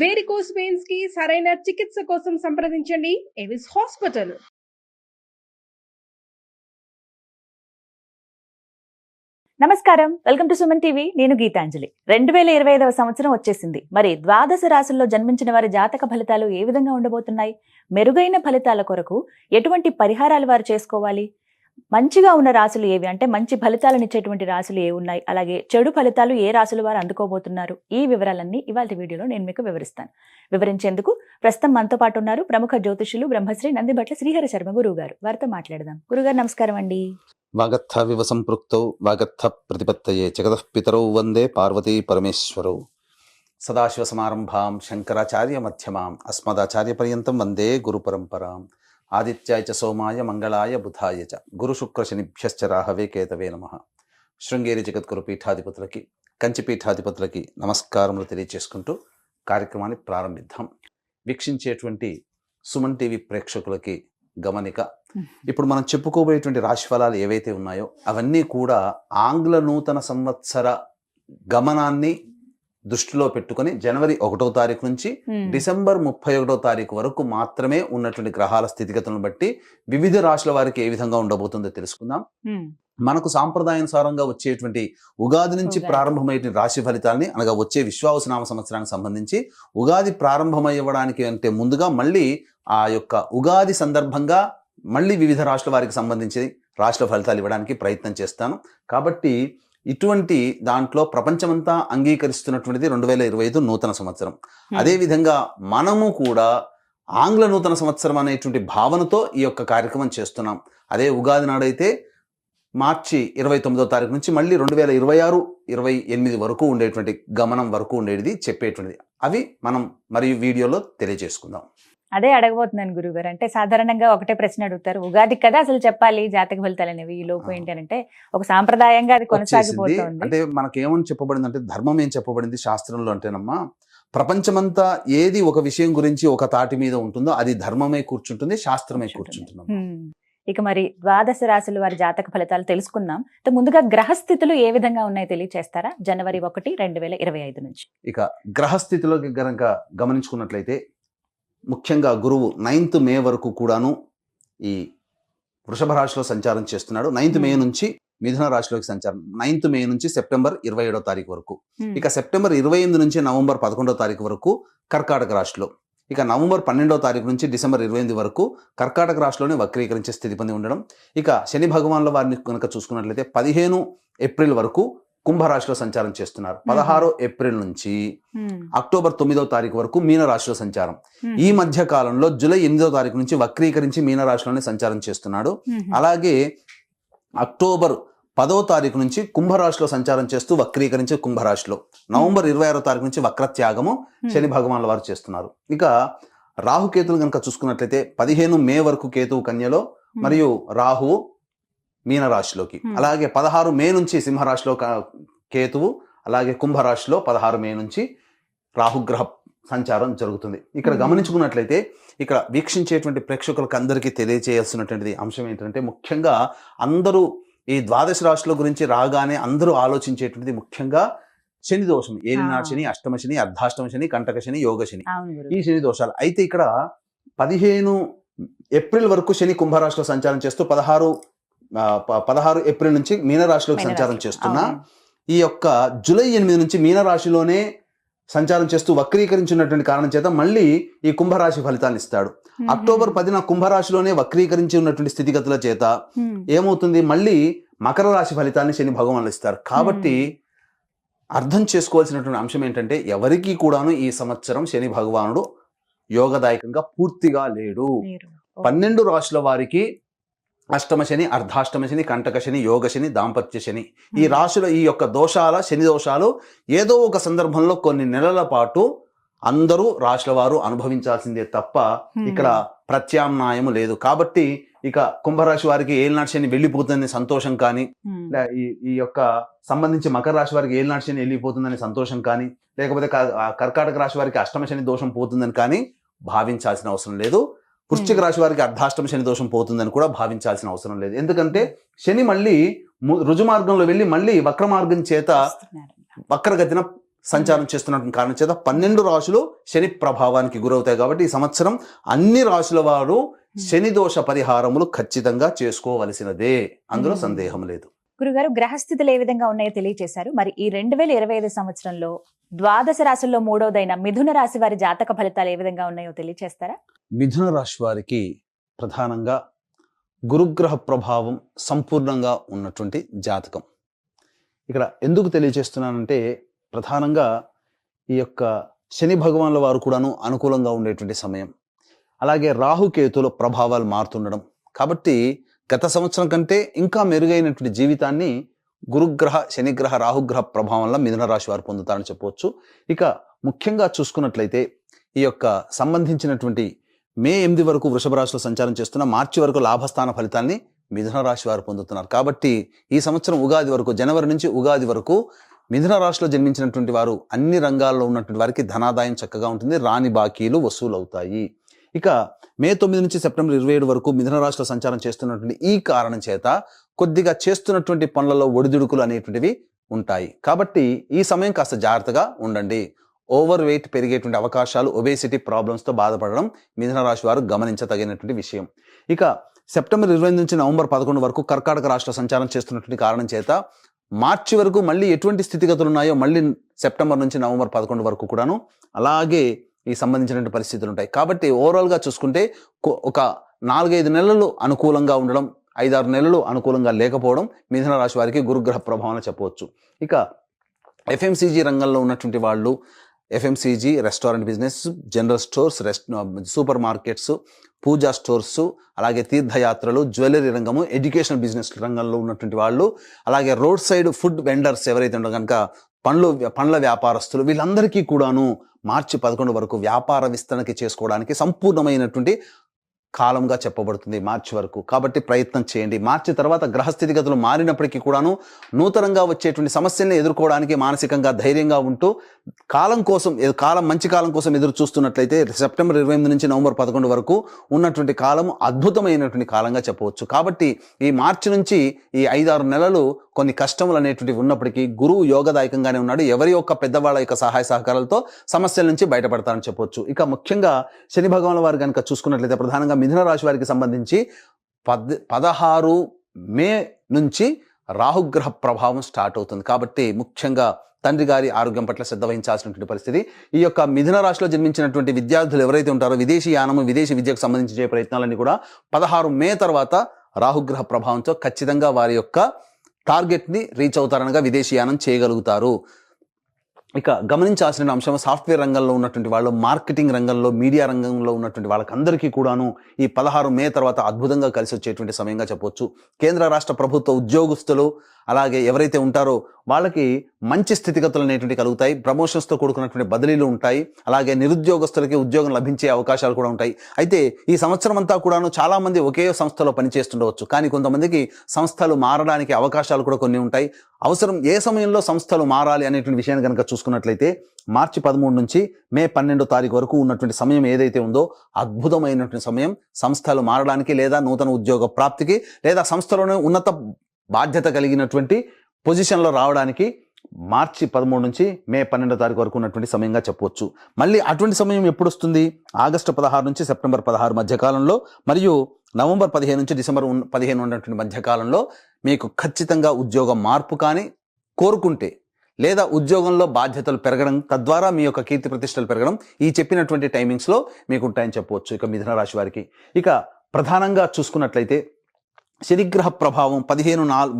Varicose పెయిన్స్కి సరైన చికిత్స కోసం సంప్రదించండి. ఎవిస్ హాస్పిటల్ నమస్కారం. వెల్కమ్ టు సుమన్ టీవీ నేను గీతాంజలి. రెండు వేల ఇరవై ఐదవ సంవత్సరం వచ్చేసింది. మరి ద్వాదశ రాశుల్లో జన్మించిన వారి జాతక ఫలితాలు ఏ విధంగా ఉండబోతున్నాయి? మెరుగైన ఫలితాల కొరకు ఎటువంటి పరిహారాలు వారు చేసుకోవాలి? మంచిగా ఉన్న రాశులు ఏవి? అంటే మంచి ఫలితాలను ఇచ్చేటువంటి రాశులు ఏ ఉన్నాయి? అలాగే చెడు ఫలితాలు ఏ రాశుల వారు అందుకోబోతున్నారు? ఈ వివరాలన్నీ ఇవాళ వీడియోలో నేను మీకు వివరిస్తాను. వివరించేందుకు ప్రస్తుతం మనతో పాటు ఉన్నారు ప్రముఖ జ్యోతిషులు బ్రహ్మశ్రీ నందిబట్ల శ్రీహర శర్మ గురువు గారు వారితో మాట్లాడదాం. గురుగారు నమస్కారం అండి. వాగర్థవివ సంపృక్తౌ వాగర్థ ప్రతిపత్తయే జగతః వందే పార్వతీ పరమేశ్వరౌ. సదాశివసమారంభాం శంకరాచార్య మధ్యమాం అస్మదాచార్య పర్యంతం వందే గురుపరంపరాం. ఆదిత్యాయ చ సోమాయ మంగళాయ బుధాయ చ. గురుశుక్రశనిభ్యశ్చ రాహవే కేతవే నమ. శృంగేరి జగద్గురు పీఠాధిపతులకి కంచి పీఠాధిపతులకి నమస్కారములు తెలియచేసుకుంటూ కార్యక్రమాన్ని ప్రారంభిద్దాం. వీక్షించేటువంటి సుమన్ టీవీ ప్రేక్షకులకి గమనిక. ఇప్పుడు మనం చెప్పుకోబోయేటువంటి రాశి ఫలాలు ఏవైతే ఉన్నాయో అవన్నీ కూడా ఆంగ్ల నూతన సంవత్సర గమనాన్ని దృష్టిలో పెట్టుకొని జనవరి ఒకటో తారీఖు నుంచి డిసెంబర్ ముప్పై ఒకటో తారీఖు వరకు మాత్రమే ఉన్నటువంటి గ్రహాల స్థితిగతులను బట్టి వివిధ రాశుల వారికి ఏ విధంగా ఉండబోతుందో తెలుసుకుందాం హ్మ్. మనకు సాంప్రదాయానుసారంగా వచ్చేటువంటి ఉగాది నుంచి. ప్రారంభమైన రాశి ఫలితాలని అనగా వచ్చే విశ్వావసనామ సంవత్సరానికి సంబంధించి ఉగాది ప్రారంభమయ్యడానికి అంటే ముందుగా మళ్ళీ ఆ యొక్క ఉగాది సందర్భంగా మళ్ళీ వివిధ రాష్ట్రాల వారికి సంబంధించి రాష్ట్ర ఫలితాలు ఇవ్వడానికి ప్రయత్నం చేస్తాను కాబట్టి ఇటువంటి దాంట్లో ప్రపంచమంతా అంగీకరిస్తున్నటువంటిది రెండు వేల ఇరవై ఐదు నూతన సంవత్సరం. అదేవిధంగా మనము కూడా ఆంగ్ల నూతన సంవత్సరం అనేటువంటి భావనతో ఈ యొక్క కార్యక్రమం చేస్తున్నాం. అదే ఉగాది నాడైతే మార్చి ఇరవై తొమ్మిదో తారీఖు నుంచి మళ్ళీ రెండు వేల ఇరవై ఆరు ఇరవై ఎనిమిది వరకు ఉండేటువంటి గమనం వరకు ఉండేది చెప్పేటువంటిది. అవి మనం మరియు వీడియోలో తెలియజేసుకుందాం. అదే అడగబోతున్నాను గురుగారు. అంటే సాధారణంగా ఒకటే ప్రశ్న అడుగుతారు. ఉగాది కదా అసలు చెప్పాలి జాతక ఫలితాలు అనేవి ఈ లోపు ఆ. ఏంటి అని అంటే ఒక సాంప్రదాయంగా అది కొనసాగిపోతుంది. అంటే మనకేమని చెప్పబడింది అంటే ధర్మం ఏం చెప్పబడింది శాస్త్రంలో అంటేనమ్మా ప్రపంచమంతా ఏది ఒక విషయం గురించి ఒక తాటి మీద ఉంటుందో అది ధర్మమే కూర్చుంటుంది శాస్త్రమే కూర్చుంటుంది. ఇక మరి ద్వాదశ రాశుల వారి జాతక ఫలితాలు తెలుసుకుందాం. ముందుగా గ్రహస్థితులు ఏ విధంగా ఉన్నాయో తెలియచేస్తారా? జనవరి ఒకటి రెండు వేల ఇరవై ఐదు నుంచి. ఇక గ్రహస్థితిలోకి గనక గమనించుకున్నట్లయితే ముఖ్యంగా గురువు నైన్త్ మే వరకు కూడాను ఈ వృషభ రాశిలో సంచారం చేస్తున్నాడు. Ninth May. నుంచి మిథున రాశిలోకి సంచారం. నైన్త్ మే నుంచి సెప్టెంబర్ ఇరవై ఏడో తారీఖు వరకు. ఇక సెప్టెంబర్ ఇరవై ఎనిమిది నుంచి నవంబర్ పదకొండో తారీఖు వరకు కర్కాటక రాశిలో. ఇక నవంబర్ పన్నెండో తారీఖు నుంచి డిసెంబర్ ఇరవై ఎనిమిది వరకు కర్కాటక రాశిలోనే వక్రీకరించే స్థితి పొంది ఉండడం. ఇక శని భగవాన్ల వారిని కనుక చూసుకున్నట్లయితే పదిహేను ఏప్రిల్ వరకు కుంభరాశిలో సంచారం చేస్తున్నారు పదహారో ఏప్రిల్ నుంచి. అక్టోబర్ తొమ్మిదో తారీఖు వరకు మీనరాశిలో సంచారం. ఈ మధ్య కాలంలో జూలై ఎనిమిదో తారీఖు నుంచి వక్రీకరించి మీనరాశిలోనే సంచారం చేస్తున్నాడు. అలాగే అక్టోబర్ పదో తారీఖు నుంచి కుంభరాశిలో సంచారం చేస్తూ వక్రీకరించి కుంభరాశిలో నవంబర్ ఇరవై ఆరో తారీఖు నుంచి వక్రత్యాగము. శని భగవాన్ల వారు చేస్తున్నారు ఇక రాహుకేతులు కనుక చూసుకున్నట్లయితే పదిహేను మే వరకు కేతువు కన్యలో. మరియు రాహువు మీనరాశిలోకి. అలాగే పదహారు మే నుంచి సింహరాశిలో కేతువు అలాగే కుంభరాశిలో పదహారు మే నుంచి రాహుగ్రహ సంచారం జరుగుతుంది ఇక్కడ. గమనించుకున్నట్లయితే ఇక్కడ వీక్షించేటువంటి ప్రేక్షకులకు అందరికీ తెలియజేయాల్సినటువంటిది అంశం ఏంటంటే ముఖ్యంగా అందరూ ఈ ద్వాదశ రాశుల గురించి రాగానే అందరూ ఆలోచించేటువంటిది ముఖ్యంగా శని దోషం ఏలినాడు. శని అష్టమ శని అర్ధాష్టమ శని కంటక శని యోగ శని ఈ శని దోషాలు అయితే ఇక్కడ పదిహేను ఏప్రిల్ వరకు శని కుంభరాశిలో సంచారం చేస్తూ పదహారు పదహారు ఏప్రిల్ నుంచి మీనరాశిలోకి సంచారం. చేస్తున్న. ఈ యొక్క జూలై ఎనిమిది నుంచి మీనరాశిలోనే సంచారం చేస్తూ వక్రీకరించినటువంటి కారణం చేత మళ్ళీ ఈ కుంభరాశి ఫలితాన్ని ఇస్తాడు. అక్టోబర్ పదిన కుంభరాశిలోనే వక్రీకరించి ఉన్నటువంటి స్థితిగతుల చేత. ఏమవుతుంది మళ్ళీ మకర రాశి ఫలితాన్ని శని భగవాన్లు ఇస్తారు కాబట్టి అర్థం చేసుకోవాల్సినటువంటి అంశం ఏంటంటే ఎవరికీ కూడాను ఈ సంవత్సరం శని భగవానుడు యోగదాయకంగా పూర్తిగా లేడు. పన్నెండు రాశుల వారికి అష్టమ శని అర్ధాష్టమ శని కంటక శని యోగ శని దాంపత్య శని ఈ హ్మ్. రాశుల ఈ యొక్క దోషాల శని దోషాలు ఏదో ఒక సందర్భంలో కొన్ని నెలల పాటు అందరూ రాశుల వారు అనుభవించాల్సిందే తప్ప హ్మ్. ఇక్కడ ప్రత్యామ్నాయము లేదు కాబట్టి ఇక కుంభరాశి వారికి ఏలినాటి శని వెళ్ళిపోతుందని సంతోషం కానీ. లే- ఈ ఈ యొక్క సంబంధించి మకర రాశి వారికి ఏలినాటి శని వెళ్ళిపోతుందని సంతోషం కానీ లేకపోతే కర్కాటక రాశి వారికి అష్టమ శని దోషం పోతుందని కానీ భావించాల్సిన అవసరం లేదు వృశ్చిక రాశి వారికి అర్ధాష్టమ శని దోషం పోతుందని కూడా భావించాల్సిన అవసరం లేదు. ఎందుకంటే శని మళ్ళీ ము- రుజు మార్గంలో వెళ్ళి మళ్ళీ వక్ర మార్గం చేత. వక్రగతిన సంచారం చేస్తున్నటువంటి కారణం చేత పన్నెండు రాశులు శని ప్రభావానికి గురవుతాయి కాబట్టి ఈ సంవత్సరం అన్ని రాశుల వారు శని దోష పరిహారములు ఖచ్చితంగా చేసుకోవలసినదే. అందులో. సందేహం లేదు. గురుగారు గ్రహస్థితులు ఏ విధంగా ఉన్నాయో తెలియజేశారు మరి ఈ రెండు వేల ఇరవై ఐదు సంవత్సరంలో ద్వాదశ రాశుల్లో మూడవదైన మిథున రాశి వారి జాతక ఫలితాలు ఏ విధంగా ఉన్నాయో తెలియజేస్తారా మిథున రాశి వారికి ప్రధానంగా గురుగ్రహ ప్రభావం సంపూర్ణంగా ఉన్నటువంటి జాతకం. ఇక్కడ ఎందుకు తెలియజేస్తున్నానంటే ప్రధానంగా ఈ యొక్క శని భగవాన్ల వారు కూడాను అనుకూలంగా ఉండేటువంటి సమయం. అలాగే రాహుకేతుల ప్రభావాలు మారుతుండడం. కాబట్టి గత సంవత్సరం కంటే ఇంకా మెరుగైనటువంటి జీవితాన్ని గురుగ్రహ శనిగ్రహ రాహుగ్రహ ప్రభావం వల్ల మిథున రాశి వారు పొందుతారని చెప్పవచ్చు. ఇక ముఖ్యంగా చూసుకున్నట్లయితే ఈ యొక్క సంబంధించినటువంటి మే ఎనిమిది వరకు వృషభ రాశిలో సంచారం చేస్తున్న మార్చి వరకు లాభస్థాన ఫలితాన్ని మిథున రాశి వారు పొందుతున్నారు. కాబట్టి ఈ సంవత్సరం ఉగాది వరకు జనవరి నుంచి ఉగాది వరకు మిథున రాశిలో జన్మించినటువంటి వారు అన్ని రంగాల్లో ఉన్నటువంటి వారికి ధనాదాయం చక్కగా ఉంటుంది. రాని బాకీలు వసూలు అవుతాయి ఇక మే తొమ్మిది నుంచి సెప్టెంబర్ ఇరవై ఏడు వరకు మిథున రాశిలో సంచారం చేస్తున్నటువంటి ఈ కారణం చేత కొద్దిగా చేస్తున్నటువంటి పనులలో ఒడిదుడుకులు అనేటువంటివి ఉంటాయి. కాబట్టి ఈ సమయం కాస్త జాగ్రత్తగా ఉండండి. ఓవర్ వెయిట్ పెరిగేటువంటి అవకాశాలు ఒబేసిటీ ప్రాబ్లమ్స్తో బాధపడడం మిథున రాశి వారు గమనించదగినటువంటి విషయం. ఇక సెప్టెంబర్ ఇరవై నుంచి నవంబర్ పదకొండు వరకు కర్కాటక రాష్ట్ర సంచారం చేస్తున్నటువంటి కారణం చేత మార్చి వరకు మళ్ళీ ఎటువంటి స్థితిగతులు ఉన్నాయో మళ్ళీ సెప్టెంబర్ నుంచి నవంబర్ పదకొండు వరకు కూడాను అలాగే ఈ సంబంధించినటువంటి పరిస్థితులు ఉంటాయి. కాబట్టి ఓవరాల్గా చూసుకుంటే ఒక నాలుగైదు నెలలు అనుకూలంగా ఉండడం ఐదారు నెలలు అనుకూలంగా లేకపోవడం మిథున రాశి వారికి గురుగ్రహ ప్రభావం చెప్పవచ్చు. ఇక ఎఫ్ఎంసీజీ రంగంలో ఉన్నటువంటి వాళ్ళు FMCG restaurant business general stores rest supermarkets puja stores అలాగే తీర్థయాత్రలు జ్యువెలరీ రంగము ఎడ్యుకేషన్ బిజినెస్ రంగంలో ఉన్నటువంటి వాళ్ళు అలాగే రోడ్ సైడ్ ఫుడ్ వెండర్స్ ఎవరైతే ఉండో కనుక పండ్లు పండ్ల వ్యాపారస్తులు వీళ్ళందరికీ కూడాను మార్చి పదకొండు వరకు వ్యాపార విస్తరణకి చేసుకోవడానికి సంపూర్ణమైనటువంటి కాలంగా చెప్పబడుతుంది మార్చి వరకు. కాబట్టి ప్రయత్నం చేయండి. మార్చి తర్వాత గ్రహస్థితిగతులు మారినప్పటికీ కూడాను నూతనంగా వచ్చేటువంటి సమస్యల్ని ఎదుర్కోవడానికి మానసికంగా ధైర్యంగా ఉంటూ కాలం కోసం కాలం మంచి కాలం కోసం ఎదురు చూస్తున్నట్లయితే సెప్టెంబర్ ఇరవై ఎనిమిది నుంచి నవంబర్ పదకొండు వరకు ఉన్నటువంటి కాలం అద్భుతమైనటువంటి కాలంగా చెప్పవచ్చు. కాబట్టి ఈ మార్చి నుంచి ఈ ఐదారు నెలలు కొన్ని కష్టములు అనేటువంటివి ఉన్నప్పటికీ గురువు యోగదాయకంగానే ఉన్నాడు. ఎవరి యొక్క పెద్దవాళ్ళ యొక్క సహాయ సహకారాలతో సమస్యల నుంచి బయటపడతారని చెప్పవచ్చు ఇక ముఖ్యంగా శని భగవాన్ వారు కనుక చూసుకున్నట్లయితే ప్రధానంగా మిథున రాశి వారికి సంబంధించి పద్ పదహారు మే నుంచి రాహుగ్రహ ప్రభావం స్టార్ట్ అవుతుంది. కాబట్టి ముఖ్యంగా తండ్రి గారి ఆరోగ్యం పట్ల శ్రద్ధ వహించాల్సినటువంటి పరిస్థితి. ఈ యొక్క మిథున రాశిలో జన్మించినటువంటి విద్యార్థులు ఎవరైతే ఉంటారో విదేశీ యానము విదేశీ విద్యకు సంబంధించి చేసే ప్రయత్నాలన్నీ కూడా పదహారు మే తర్వాత రాహుగ్రహ ప్రభావంతో ఖచ్చితంగా వారి యొక్క టార్గెట్ని రీచ్ అవుతారనగా విదేశీయానం చేయగలుగుతారు. ఇక గమనించాల్సిన అంశం సాఫ్ట్వేర్ రంగంలో ఉన్నటువంటి వాళ్ళు మార్కెటింగ్ రంగంలో మీడియా రంగంలో ఉన్నటువంటి వాళ్ళకందరికీ కూడాను ఈ పదహారు మే తర్వాత అద్భుతంగా కలిసి వచ్చేటువంటి సమయంగా చెప్పొచ్చు. కేంద్ర రాష్ట్ర ప్రభుత్వ ఉద్యోగస్తులు అలాగే ఎవరైతే ఉంటారో వాళ్ళకి మంచి స్థితిగతులు అనేటువంటి కలుగుతాయి. ప్రమోషన్స్తో కూడుకున్నటువంటి బదిలీలు ఉంటాయి. అలాగే నిరుద్యోగస్తులకి ఉద్యోగం లభించే అవకాశాలు కూడా ఉంటాయి. అయితే ఈ సంవత్సరం అంతా కూడాను చాలామంది ఒకే సంస్థలో పనిచేస్తుండవచ్చు. కానీ కొంతమందికి సంస్థలు మారడానికి అవకాశాలు కూడా కొన్ని ఉంటాయి. అవసరం ఏ సమయంలో సంస్థలు మారాలి అనేటువంటి విషయాన్ని కనుక చూసుకున్నట్లయితే మార్చి పదమూడు నుంచి మే పన్నెండో తారీఖు వరకు ఉన్నటువంటి సమయం ఏదైతే ఉందో అద్భుతమైనటువంటి సమయం. సంస్థలు మారడానికి లేదా నూతన ఉద్యోగ ప్రాప్తికి లేదా సంస్థలోనే ఉన్నత బాధ్యత కలిగినటువంటి పొజిషన్లో రావడానికి మార్చి పదమూడు నుంచి మే పన్నెండో తారీఖు వరకు ఉన్నటువంటి సమయంగా చెప్పవచ్చు. మళ్ళీ అటువంటి సమయం ఎప్పుడు వస్తుంది? ఆగస్టు పదహారు నుంచి సెప్టెంబర్ పదహారు మధ్యకాలంలో మరియు నవంబర్ పదిహేను నుంచి డిసెంబర్ పదిహేను ఉన్నటువంటి మధ్యకాలంలో మీకు ఖచ్చితంగా ఉద్యోగ మార్పు కానీ కోరుకుంటే లేదా ఉద్యోగంలో బాధ్యతలు పెరగడం తద్వారా మీ యొక్క కీర్తి ప్రతిష్టలు పెరగడం ఈ చెప్పినటువంటి టైమింగ్స్లో మీకు ఉంటాయని చెప్పవచ్చు ఇక మిథున రాశి వారికి. ఇక ప్రధానంగా చూసుకున్నట్లయితే శనిగ్రహ ప్రభావం పదిహేను నాల్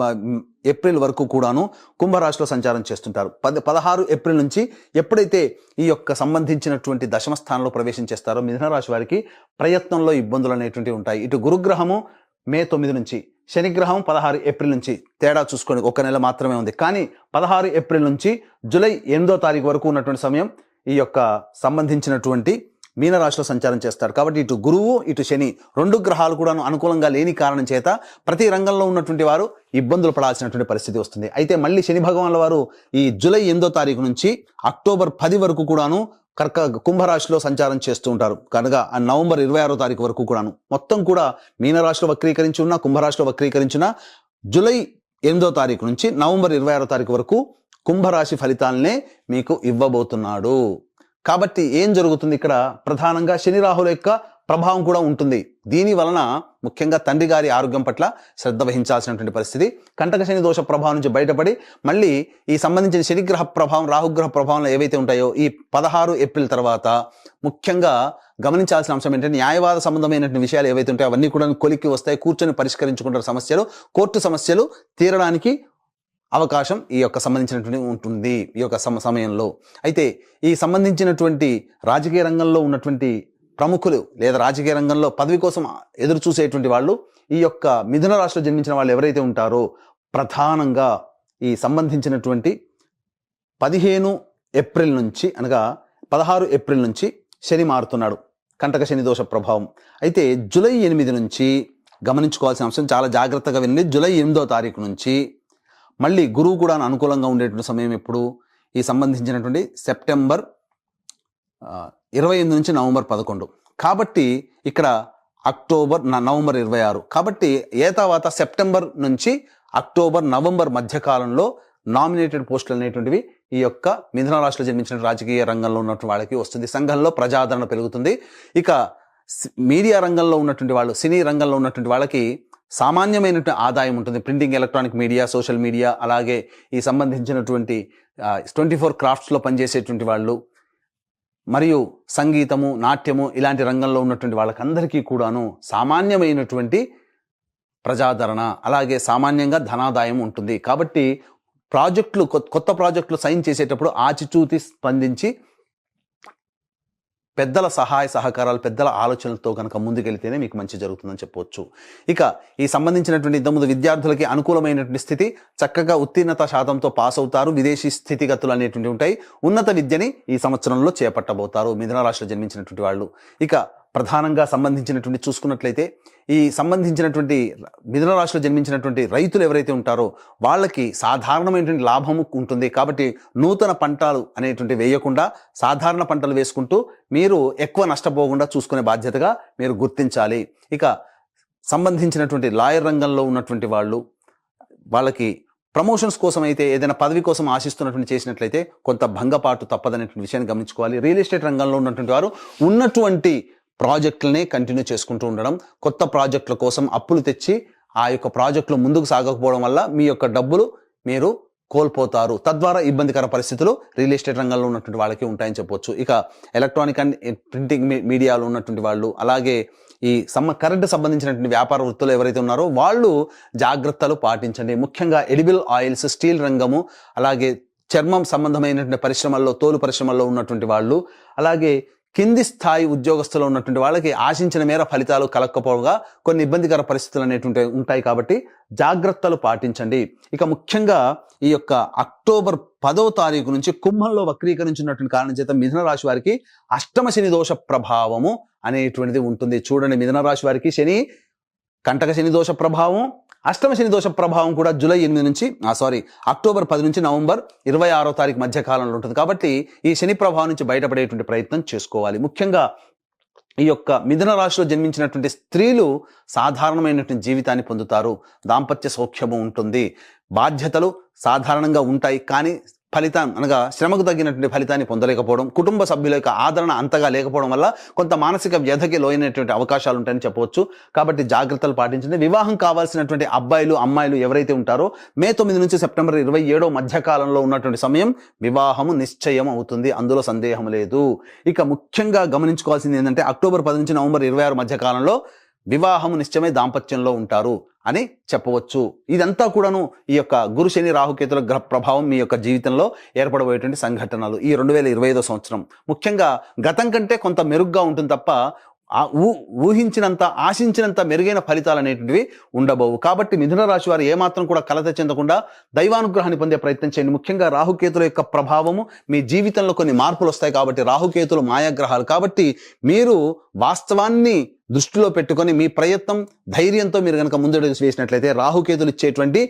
ఏప్రిల్ వరకు కూడాను కుంభరాశిలో సంచారం చేస్తుంటారు. పది పదహారు ఏప్రిల్ నుంచి ఎప్పుడైతే ఈ యొక్క సంబంధించినటువంటి దశమ స్థానంలో ప్రవేశించేస్తారో మిథునరాశి వారికి ప్రయత్నంలో ఇబ్బందులు అనేటువంటివి ఉంటాయి. ఇటు గురుగ్రహము మే తొమ్మిది నుంచి శనిగ్రహం పదహారు ఏప్రిల్ నుంచి తేడా చూసుకొని ఒక నెల మాత్రమే ఉంది. కానీ పదహారు ఏప్రిల్ నుంచి జూలై ఎనిమిదో తారీఖు వరకు ఉన్నటువంటి సమయం ఈ యొక్క సంబంధించినటువంటి మీనరాశిలో సంచారం చేస్తాడు కాబట్టి ఇటు గురువు ఇటు శని రెండు గ్రహాలు కూడా అనుకూలంగా లేని కారణం చేత ప్రతి రంగంలో ఉన్నటువంటి వారు ఇబ్బందులు పడాల్సినటువంటి పరిస్థితి వస్తుంది. అయితే మళ్ళీ శని భగవాన్ల వారు ఈ జూలై ఎనిమిదో తారీఖు నుంచి అక్టోబర్ పది వరకు కూడాను కర్క కుంభరాశిలో సంచారం చేస్తూ ఉంటారు. కనుక ఆ నవంబర్ ఇరవై ఆరో తారీఖు వరకు కూడాను మొత్తం కూడా మీనరాశిలో వక్రీకరించి ఉన్న కుంభరాశిలో వక్రీకరించిన జూలై ఎనిమిదో తారీఖు నుంచి నవంబర్ ఇరవై ఆరో తారీఖు వరకు కుంభరాశి ఫలితాలనే మీకు ఇవ్వబోతున్నాడు. కాబట్టి ఏం జరుగుతుంది ఇక్కడ? ప్రధానంగా శని రాహుల యొక్క ప్రభావం కూడా ఉంటుంది. దీని వలన ముఖ్యంగా తండ్రి గారి ఆరోగ్యం పట్ల శ్రద్ధ వహించాల్సినటువంటి పరిస్థితి. కంటక శని దోష ప్రభావం నుంచి బయటపడి మళ్ళీ ఈ సంబంధించిన శనిగ్రహ ప్రభావం రాహుగ్రహ ప్రభావంలో ఏవైతే ఉంటాయో ఈ పదహారు ఏప్రిల్ తర్వాత ముఖ్యంగా గమనించాల్సిన అంశం ఏంటంటే న్యాయవాద సంబంధమైనటువంటి విషయాలు ఏవైతే ఉంటాయో అవన్నీ కూడా కొలిక్కి వస్తాయి. కూర్చొని పరిష్కరించుకుంటారు సమస్యలు కోర్టు సమస్యలు తీరడానికి అవకాశం ఈ యొక్క సంబంధించినటువంటి ఉంటుంది ఈ యొక్క సమ సమయంలో. అయితే ఈ సంబంధించినటువంటి రాజకీయ రంగంలో ఉన్నటువంటి ప్రముఖులు లేదా రాజకీయ రంగంలో పదవి కోసం ఎదురు చూసేటువంటి వాళ్ళు ఈ యొక్క మిథున రాశిలో జన్మించిన వాళ్ళు ఎవరైతే ఉంటారో ప్రధానంగా ఈ సంబంధించినటువంటి పదిహేను ఏప్రిల్ నుంచి అనగా పదహారు ఏప్రిల్ నుంచి శని మారుతున్నాడు. కంటక శని దోష ప్రభావం. అయితే జూలై ఎనిమిది నుంచి గమనించుకోవాల్సిన అంశం చాలా జాగ్రత్తగా వినండి. జూలై ఎనిమిదో తారీఖు నుంచి మళ్ళీ గురువు కూడా అనుకూలంగా ఉండేటువంటి సమయం ఎప్పుడు? ఈ సంబంధించినటువంటి సెప్టెంబర్ ఇరవై ఎనిమిది నుంచి నవంబర్ పదకొండు. కాబట్టి ఇక్కడ అక్టోబర్ నవంబర్ ఇరవై ఆరు. కాబట్టి ఏ తర్వాత సెప్టెంబర్ నుంచి అక్టోబర్ నవంబర్ మధ్యకాలంలో నామినేటెడ్ పోస్టులు అనేటువంటివి ఈ యొక్క మిథున రాశిలో జన్మించిన రాజకీయ రంగంలో ఉన్నటువంటి వాళ్ళకి వస్తుంది. సంఘంలో ప్రజాదరణ పెరుగుతుంది. ఇక మీడియా రంగంలో ఉన్నటువంటి వాళ్ళు సినీ రంగంలో ఉన్నటువంటి వాళ్ళకి సామాన్యమైనటువంటి ఆదాయం ఉంటుంది. Printing electronic media social media అలాగే ఈ సంబంధించినటువంటి ట్వంటీ ఫోర్ క్రాఫ్ట్స్లో పనిచేసేటువంటి వాళ్ళు మరియు సంగీతము నాట్యము ఇలాంటి రంగంలో ఉన్నటువంటి వాళ్ళకందరికీ కూడాను సామాన్యమైనటువంటి ప్రజాదరణ అలాగే సామాన్యంగా ధనాదాయం ఉంటుంది. కాబట్టి ప్రాజెక్టులు కొత్త ప్రాజెక్టులు సైన్ చేసేటప్పుడు ఆచిచూతి స్పందించి పెద్దల సహాయ సహకారాలు పెద్దల ఆలోచనలతో కనుక ముందుకెళ్తేనే మీకు మంచి జరుగుతుందని చెప్పవచ్చు ఇక ఈ సంబంధించినటువంటి ఇంతకుముందు విద్యార్థులకి అనుకూలమైనటువంటి స్థితి చక్కగా ఉత్తీర్ణత శాతంతో పాస్ అవుతారు విదేశీ స్థితిగతులు అనేటువంటి ఉంటాయి. ఉన్నత విద్యని ఈ సంవత్సరంలో చేపట్టబోతారు. మిథున రాశిలో జన్మించినటువంటి వాళ్ళు. ఇక ప్రధానంగా సంబంధించినటువంటి చూసుకున్నట్లయితే ఈ సంబంధించినటువంటి మిథున రాశిలో జన్మించినటువంటి రైతులు ఎవరైతే ఉంటారో వాళ్ళకి సాధారణమైనటువంటి లాభము ఉంటుంది. కాబట్టి నూతన పంటలు అనేటువంటి వేయకుండా సాధారణ పంటలు వేసుకుంటూ మీరు ఎక్కువ నష్టపోకుండా చూసుకునే బాధ్యతగా మీరు గుర్తించాలి. ఇక సంబంధించినటువంటి లాయర్ రంగంలో ఉన్నటువంటి వాళ్ళు వాళ్ళకి ప్రమోషన్స్ కోసం అయితే ఏదైనా పదవి కోసం ఆశిస్తున్నటువంటి చేసినట్లయితే కొంత భంగపాటు తప్పదనేటువంటి విషయాన్ని గమనించుకోవాలి. రియల్ ఎస్టేట్ రంగంలో ఉన్నటువంటి వారు ఉన్నటువంటి ప్రాజెక్టులనే కంటిన్యూ చేసుకుంటూ ఉండడం కొత్త ప్రాజెక్టుల కోసం అప్పులు తెచ్చి ఆ యొక్క ప్రాజెక్టులు ముందుకు సాగకపోవడం వల్ల మీ యొక్క డబ్బులు మీరు కోల్పోతారు. తద్వారా ఇబ్బందికర పరిస్థితులు రియల్ ఎస్టేట్ రంగంలో ఉన్నటువంటి వాళ్ళకి ఉంటాయని చెప్పొచ్చు. ఇక ఎలక్ట్రానిక్ అండ్ ప్రింటింగ్ మీడియాలో ఉన్నటువంటి వాళ్ళు అలాగే ఈ సమ్మ కరెంట్ సంబంధించినటువంటి వ్యాపార వృత్తులు ఎవరైతే ఉన్నారో వాళ్ళు జాగ్రత్తలు పాటించండి. ముఖ్యంగా ఎడిబుల్ ఆయిల్స్ స్టీల్ రంగము అలాగే చర్మం సంబంధమైనటువంటి పరిశ్రమల్లో తోలు పరిశ్రమల్లో ఉన్నటువంటి వాళ్ళు అలాగే కింది స్థాయి ఉద్యోగస్తులు ఉన్నటువంటి వాళ్ళకి ఆశించిన మేర ఫలితాలు కలక్కపోగా కొన్ని ఇబ్బందికర పరిస్థితులు అనేటువంటి ఉంటాయి కాబట్టి జాగ్రత్తలు పాటించండి. ఇక ముఖ్యంగా ఈ యొక్క అక్టోబర్ పదో తారీఖు నుంచి కుంభంలో వక్రీకరించినటువంటి కారణం చేత మిథున రాశి వారికి అష్టమ శని దోష ప్రభావము అనేటువంటిది ఉంటుంది. చూడండి మిథున రాశి వారికి శని కంటక శని దోష ప్రభావం అష్టమ శని దోష ప్రభావం కూడా జూలై ఎనిమిది నుంచి సారీ అక్టోబర్ పది నుంచి నవంబర్ ఇరవై ఆరో తారీఖు మధ్య కాలంలో ఉంటుంది. కాబట్టి ఈ శని ప్రభావం నుంచి బయటపడేటువంటి ప్రయత్నం చేసుకోవాలి. ముఖ్యంగా ఈ యొక్క మిథున రాశిలో జన్మించినటువంటి స్త్రీలు సాధారణమైనటువంటి జీవితాన్ని పొందుతారు. దాంపత్య సౌఖ్యము ఉంటుంది. బాధ్యతలు సాధారణంగా ఉంటాయి. కానీ ఫలితం అనగా శ్రమకు తగ్గినటువంటి ఫలితాన్ని పొందలేకపోవడం కుటుంబ సభ్యుల యొక్క ఆదరణ అంతగా లేకపోవడం వల్ల కొంత మానసిక వ్యధకి లోయినటువంటి అవకాశాలు ఉంటాయని చెప్పవచ్చు. కాబట్టి జాగ్రత్తలు పాటించండి. వివాహం కావాల్సినటువంటి అబ్బాయిలు అమ్మాయిలు ఎవరైతే ఉంటారో మే తొమ్మిది నుంచి సెప్టెంబర్ ఇరవై ఏడో మధ్యకాలంలో ఉన్నటువంటి సమయం వివాహము నిశ్చయం అవుతుంది. అందులో సందేహం లేదు. ఇక ముఖ్యంగా గమనించుకోవాల్సింది ఏంటంటే అక్టోబర్ పది నుంచి నవంబర్ ఇరవై ఆరు మధ్యకాలంలో వివాహము నిశ్చయమై దాంపత్యంలో ఉంటారు. అని చెప్పవచ్చు. ఇదంతా కూడాను ఈ యొక్క గురు శని రాహుకేతుల గ్రహ ప్రభావం మీ యొక్క జీవితంలో ఏర్పడబోయేటువంటి సంఘటనలు. ఈ రెండు వేల ఇరవై ఐదో సంవత్సరం. ముఖ్యంగా గతం కంటే కొంత మెరుగ్గా ఉంటుంది తప్ప ఆ ఊ ఊహించినంత ఆశించినంత మెరుగైన ఫలితాలు అనేటువంటివి ఉండబోవు. కాబట్టి మిథున రాశి వారు ఏమాత్రం కూడా కలత చెందకుండా దైవానుగ్రహాన్ని పొందే ప్రయత్నం చేయండి. ముఖ్యంగా రాహుకేతుల యొక్క ప్రభావము మీ జీవితంలో కొన్ని మార్పులు వస్తాయి కాబట్టి రాహుకేతులు మాయాగ్రహాలు. కాబట్టి మీరు వాస్తవాన్ని దృష్టిలో పెట్టుకొని మీ ప్రయత్నం ధైర్యంతో మీరు కనుక ముందడుగు వేసినట్లయితే రాహుకేతులు ఇచ్చేటువంటి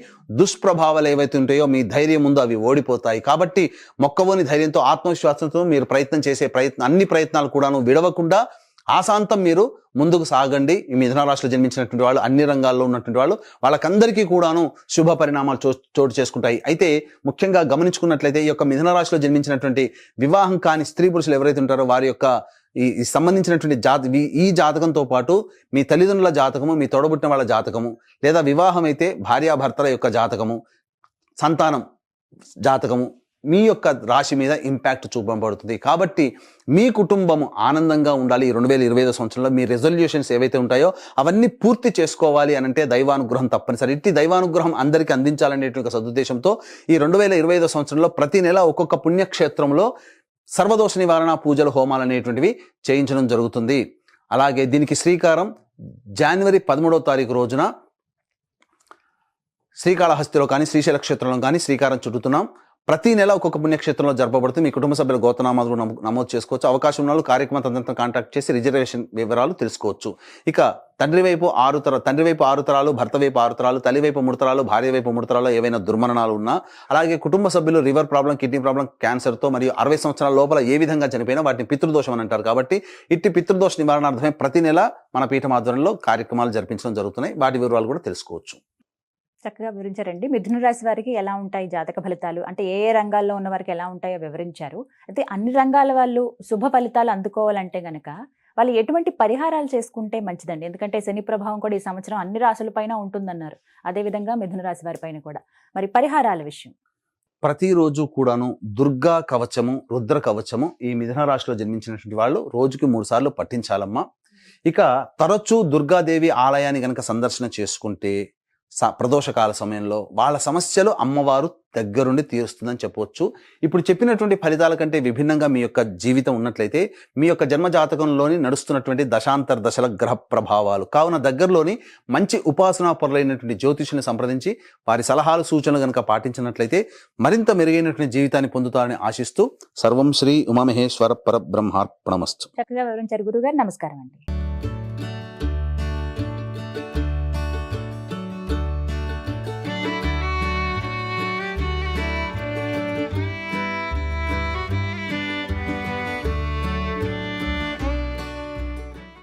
దుష్ప్రభావాలు ఏవైతే ఉంటాయో మీ ధైర్యం ముందు అవి ఓడిపోతాయి. కాబట్టి మొక్కవోని ధైర్యంతో ఆత్మవిశ్వాసంతో మీరు ప్రయత్నం చేసే ప్రయత్నం అన్ని ప్రయత్నాలు కూడాను విడవకుండా ఆశాంతం మీరు ముందుకు సాగండి. ఈ మిథున రాశిలో జన్మించినటువంటి వాళ్ళు అన్ని రంగాల్లో ఉన్నటువంటి వాళ్ళు వాళ్ళకందరికీ కూడాను శుభ పరిణామాలు చో చోటు చేసుకుంటాయి. అయితే ముఖ్యంగా గమనించుకున్నట్లయితే ఈ యొక్క మిథున రాశిలో జన్మించినటువంటి వివాహం కాని స్త్రీ పురుషులు ఎవరైతే ఉంటారో వారి యొక్క ఈ ఈ సంబంధించినటువంటి జాత ఈ- ఈ జాతకంతో పాటు మీ తల్లిదండ్రుల జాతకము మీ తోడబుట్టిన వాళ్ళ జాతకము లేదా వివాహం అయితే భార్యాభర్తల యొక్క జాతకము సంతానం జాతకము మీ యొక్క రాశి మీద ఇంపాక్ట్ చూపబడుతుంది. కాబట్టి మీ కుటుంబము ఆనందంగా ఉండాలి ఈ రెండు వేల ఇరవై ఐదో సంవత్సరంలో. మీ రెజల్యూషన్స్ ఏవైతే ఉంటాయో అవన్నీ పూర్తి చేసుకోవాలి అని అంటే దైవానుగ్రహం తప్పనిసరి. ఇట్టి దైవానుగ్రహం అందరికీ అందించాలనేటువంటి సదుద్దేశంతో ఈ రెండు వేల ఇరవై ఐదో సంవత్సరంలో ప్రతి నెల ఒక్కొక్క పుణ్యక్షేత్రంలో సర్వదోష నివారణ పూజలు హోమాలు అనేటువంటివి చేయించడం జరుగుతుంది. అలాగే దీనికి శ్రీకారం జనవరి పదమూడవ తారీఖు రోజున శ్రీకాళహస్తిలో కానీ శ్రీశైల క్షేత్రంలో కానీ శ్రీకారం చుట్టుతున్నాం. ప్రతి నెల ఒక్కొక్క పుణ్యక్షేత్రంలో జరపబడుతుంది. మీ కుటుంబ సభ్యుల గోతనామాలు నమోదు చేసుకోవచ్చు. అవకాశం ఉన్న కార్యక్రమ తదంతా కాంటాక్ట్ చేసి రిజర్వేషన్ వివరాలు తెలుసుకోవచ్చు. ఇక తండ్రి వైపు ఆరు తర తండ్రి వైపు ఆరు తరాలు భర్త వైపు ఆరు తరాలు తల్లి వైపు మూడు తరాలు భార్య వైపు మూడు తరాలు ఏవైనా దుర్మరణాలు ఉన్నా అలాగే కుటుంబ సభ్యులు లివర్ ప్రాబ్లం కిడ్నీ ప్రాబ్లం క్యాన్సర్తో మరియు అరవై సంవత్సరాల లోపల ఏ విధంగా చనిపోయినా వాటిని పితృదోషం అని అంటారు. కాబట్టి ఇట్టి పితృదోష నివారణార్థమే ప్రతి నెల మన పీఠం ఆధ్వర్యంలో కార్యక్రమాలు జరిపించడం జరుగుతున్నాయి. వాటి వివరాలు కూడా తెలుసుకోవచ్చు. చక్కగా వివరించారండి. మిథున రాశి వారికి ఎలా ఉంటాయి జాతక ఫలితాలు? అంటే ఏ ఏ రంగాల్లో ఉన్న వారికి ఎలా ఉంటాయో వివరించారు. అయితే అన్ని రంగాల వాళ్ళు శుభ ఫలితాలు అందుకోవాలంటే గనక వాళ్ళు ఎటువంటి పరిహారాలు చేసుకుంటే మంచిదండి. ఎందుకంటే శని ప్రభావం కూడా ఈ సంవత్సరం అన్ని రాశుల పైన ఉంటుందన్నారు. అదేవిధంగా మిథున రాశి వారి పైన కూడా. మరి పరిహారాల విషయం. ప్రతిరోజు కూడాను దుర్గా కవచము రుద్ర కవచము ఈ మిథున రాశిలో జన్మించినటువంటి వాళ్ళు రోజుకి మూడు సార్లు పట్టించాలమ్మా ఇక తరచూ దుర్గాదేవి ఆలయాన్ని గనక సందర్శన చేసుకుంటే స- ప్రదోషకాల సమయంలో వాళ్ళ సమస్యలు అమ్మవారు దగ్గరుండి తీరుస్తుందని చెప్పవచ్చు. ఇప్పుడు చెప్పినటువంటి ఫలితాల కంటే విభిన్నంగా మీ యొక్క జీవితం ఉన్నట్లయితే మీ యొక్క జన్మ జాతకంలోని నడుస్తున్నటువంటి దశాంతర దశల గ్రహ ప్రభావాలు కావున దగ్గరలోని మంచి ఉపాసనా పరులైనటువంటి జ్యోతిషుని సంప్రదించి వారి సలహాలు సూచనలు కనుక పాటించినట్లయితే మరింత మెరుగైనటువంటి జీవితాన్ని పొందుతారని ఆశిస్తూ సర్వం శ్రీ ఉమామహేశ్వర పరబ్రహ్మార్పణమస్తు. చక్కగా వివరించారు గురుగారు. నమస్కారం అండి